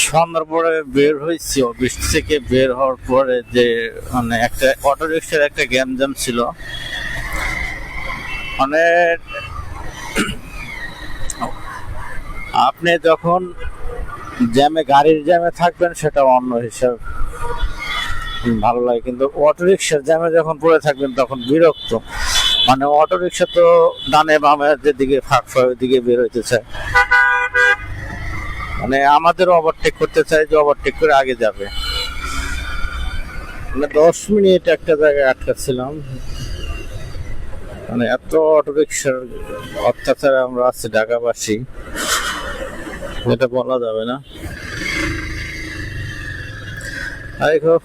সন্ধ্যার বের হয়েছি, অফিস থেকে বের হওয়ার পরে যে মানে একটা অটো রিক্সার একটা গ্যামজাম ছিল। মানে আপনি যখন জ্যামে, গাড়ির জ্যামে থাকবেন, সেটা অন্য হিসাব ভালো লাগে। কিন্তু অটো রিক্সার জ্যামে যখন পড়ে থাকবেন, তখন বিরক্ত। মানে অটো রিক্সা তো ডানে বামে যেদিকে ফাঁক ফাঁক দিকে বের হইতে চায় মানে আমাদের ওভারটেক করতে চাই যে ওভারটেক করে আগে যাবে। মানে দশ মিনিট একটা জায়গায় আটকাচ্ছিলাম। মানে এত অটো রিক্সার অত্যাচারে আমরা আছি, ঢাকাবাসী। এটা বলা যাবে না। হাই হোপ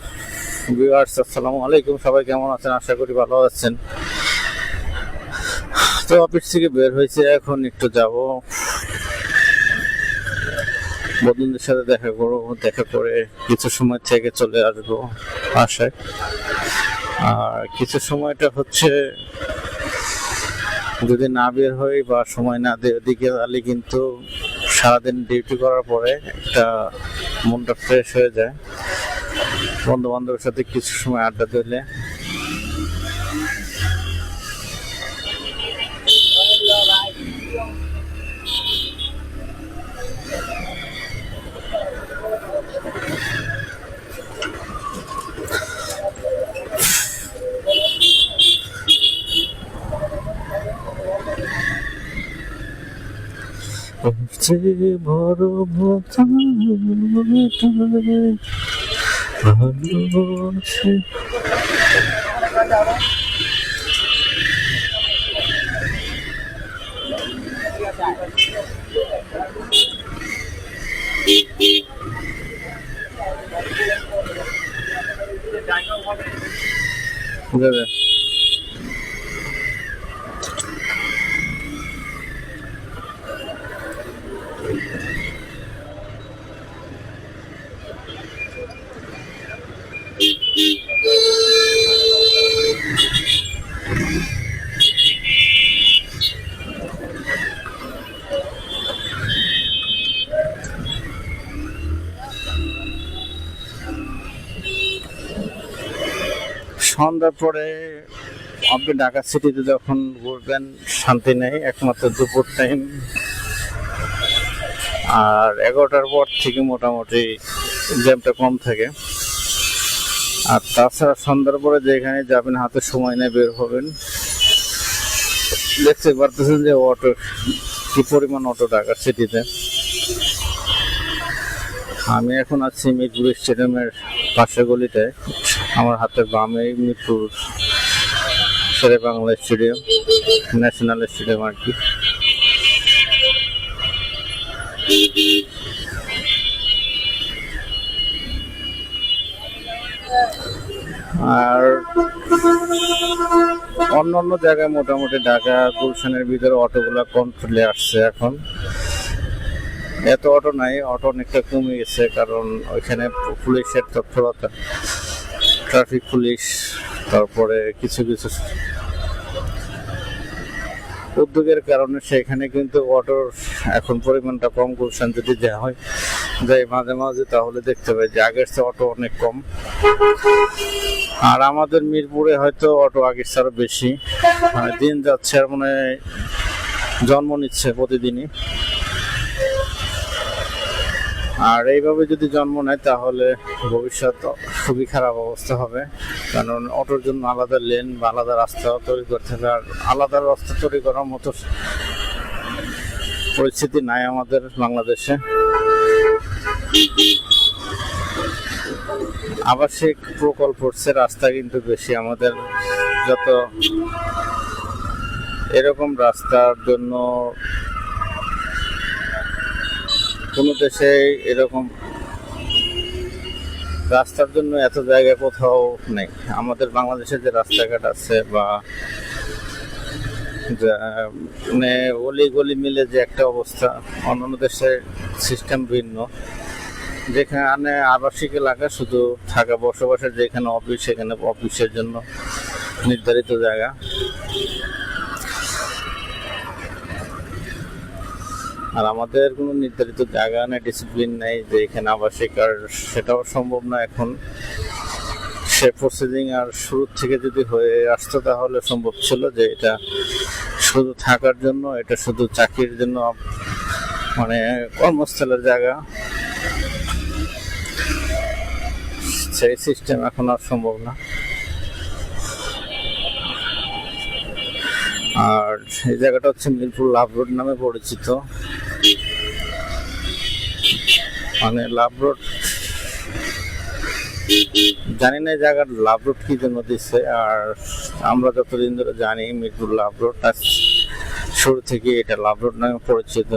ভিউয়ার্স আসসালামু আলাইকুম। সবাই কেমন আছেন? আশা করি ভালো আছেন। তো অফিস থেকে বের হয়েছে, এখন একটু যাব। বন্ধুদের সাথে দেখা করব, দেখা করে কিছু সময় থেকে চলে আসব বাসায় আর কিছু সময়টা হচ্ছে, যদি না বের হই বা সময় না দিয়ে ওদিকে তাহলে কিন্তু সারাদিন ডিউটি করার পরে একটা মনটা ফ্রেশ হয়ে যায়। বন্ধু বান্ধবের সাথে কিছু সময় আড্ডা দিলে বড় ভালোবাসে। দাদা সন্ধ্যার পরে আপনি ঢাকা সিটিতে যখন ঘুরবেন, শান্তি নেই, একমাত্র দুপুর টাইম আর এগারোটার পর থেকে মোটামুটি জ্যামটা কম থাকে। আর তাছাড়া সন্ধ্যার পরে যেখানে যাবেন, হাতে সময় নেই বের হবেন। দেখতে পারতেছেন যে অটো কি পরিমাণ অটো ঢাকা সিটিতে। আমি এখন আছি মিরপুর স্টেডিয়ামের পাশে গলিতে আমার হাতের বামে Mirpur Shere Bangla stadium, national stadium আর কি। আর অন্য অন্য জায়গায় মোটামুটি ঢাকা গুলশানের ভিতরে অটোগুলো চলে আসছে এখন। এত অটো নাই, অটো অনেকটা কমে গেছে, কারণ ওইখানে পুলিশের তৎপরতা। ট্রাফিক পুলিশ, তারপরে কিছু কিছু উদ্যোগের কারণে সেখানে কিন্তু অটোর এখন পরিমাণটা কম, গুলশান যদি দেওয়া হয়, যাই মাঝে মাঝে তাহলে দেখতে পাই যে আগের চেয়ে অটো অনেক কম। আর আমাদের মিরপুরে হয়তো অটো আগের চেয়ে আরও বেশি। মানে দিন যাচ্ছে আর মানে জন্ম নিচ্ছে প্রতিদিনই। আর এইভাবে যদি জন্ম নেয়, তাহলে ভবিষ্যৎ খুবই খারাপ অবস্থা হবে। কারণ অটোর জন্য আলাদা লেন বা আলাদা রাস্তা তৈরি করতে হবে, আর আলাদা রাস্তা তৈরি করার মতো পরিস্থিতি নাই আমাদের বাংলাদেশে। আবাসিক প্রকল্প হচ্ছে, রাস্তা কিন্তু বেশি। আমাদের যত এরকম রাস্তার জন্য কোনো দেশে এরকম রাস্তার জন্য এত জায়গা কোথাও নেই। আমাদের বাংলাদেশে যে রাস্তাঘাট আছে বা মানে অলি গলি মিলে যে একটা অবস্থা, অন্যান্য দেশে সিস্টেম ভিন্ন। যেখানে আবাসিক এলাকা শুধু থাকা, বসবাসের যেখানে অফিস সেখানে অফিসের জন্য নির্ধারিত জায়গা। আর আমাদের কোনো নির্ধারিত জায়গা নেই ডিসিপ্লিন নেই যে এখানে আবাসিক আর সেটাও সম্ভব না এখন। সে প্রসিডিং আর শুরু থেকে যদি হয়ে আসতো তাহলে সম্ভব ছিল যে এটা শুধু থাকার জন্য, এটা শুধু চাকরির জন্য মানে কর্মস্থলের জায়গা। সেই সিস্টেম এখন আর সম্ভব না। আর এই জায়গাটা হচ্ছে মিরপুর লাভ রোড নামে পরিচিত। মানে লাভ রোড। জানি না জায়গার লাভ রোড কি জন্য দিচ্ছে, আর আমরা যতদিন ধরে জানি মিরপুর লাভ রোড শুরু থেকে এটা লাভ রোড নামে পরিচিত।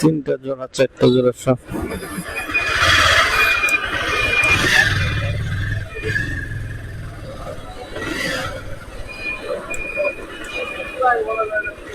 তিনটা জোড়া চারটা জোড়া সব ಆಗಿ ಬರೋದು